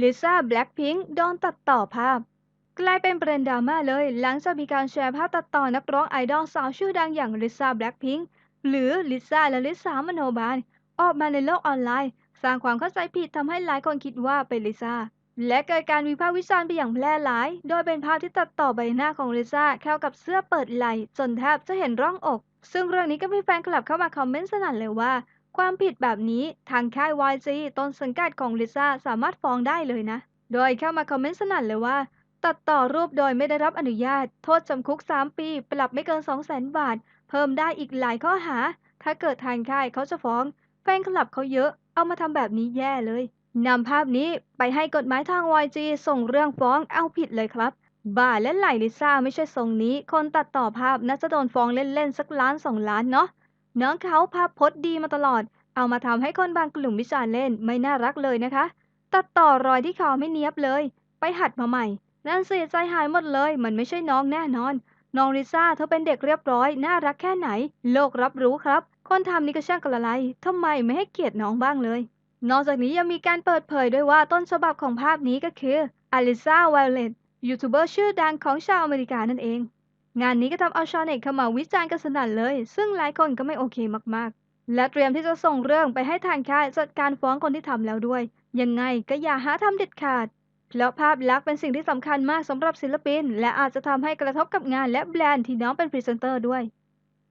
ลิซ่าแบล็คพิงค์โดนตัดต่อภาพ กลายเป็นประเด็นดราม่าเลย หลังจากมีการแชร์ภาพตัดต่อนักร้องไอดอลสาวชื่อดังอย่างลิซ่าแบล็คพิงค์หรือลิซ่าและลิซ่ามโนบาล ออกมาในโลกออนไลน์ สร้างความเข้าใจผิดทำให้หลายคนคิดว่าเป็นลิซ่าและเกิดการวิพากษ์วิจารณ์ไปอย่างแพร่หลาย โดยเป็นภาพที่ตัดต่อใบหน้าของลิซ่าเข้ากับเสื้อเปิดไหล่จนแทบจะเห็นร่องอก ซึ่งเรื่องนี้ก็มีแฟนคลับเข้ามาคอมเมนต์สนั่นเลยว่า ความผิดแบบนี้ทางค่าย YG ต้นสังกัดของลิซ่าสามารถฟ้องได้เลยนะ โดยเข้ามาคอมเมนต์สนั่นเลยว่า ตัดต่อรูปโดยไม่ได้รับอนุญาต โทษจำคุก 3 ปี ปรับไม่เกิน 200,000 บาท เพิ่มได้อีกหลายข้อหา ถ้าเกิดทางค่ายเขาจะฟ้อง แฟนคลับเขาเยอะ เอามาทำแบบนี้แย่เลยนำภาพนี้ไปให้กฎหมายทาง YG ส่งเรื่องฟ้องเอาผิดเลยครับ บ่าและไหลลิซ่าไม่ใช่ทรงนี้ คนตัดต่อภาพน่าจะโดนฟ้องเล่นๆสักล้านสองล้านเนาะ น้องเขาภาพพจน์ดีมาตลอด เอามาทำให้คนบางกลุ่มวิจารณ์เล่นไม่น่ารักเลยนะคะ ตัดต่อรอยที่คอไม่เนียบเลย ไปหัดมาใหม่ นั่นเสียใจหายหมดเลย มันไม่ใช่น้องแน่นอน น้องลิซ่าเธอเป็นเด็กเรียบร้อย น่ารักแค่ไหน โลกรับรู้ครับ คนทำนี่ก็ช่างกระไรทำไมไม่ให้เกียรติน้องบ้างเลย นอกจากนี้ยังมีการเปิดเผยด้วยว่าต้นฉบับของภาพนี้ก็คืออลิซาไวเลตยูทูบเบอร์ชื่อดังของชาวอเมริกานั่นเอง งานนี้ก็ทำเอาชาวเน็ตเข้ามาวิจารณ์กันสนั่นเลย ซึ่งหลายคนก็ไม่โอเคมากๆ และเตรียมที่จะส่งเรื่องไปให้ทางค่ายจัดการฟ้องคนที่ทำแล้วด้วย ยังไงก็อย่าหาทำเด็ดขาด เพราะภาพลักษณ์เป็นสิ่งที่สำคัญมากสำหรับศิลปิน และอาจจะทำให้กระทบกับงานและแบรนด์ที่น้องเป็นพรีเซนเตอร์ด้วย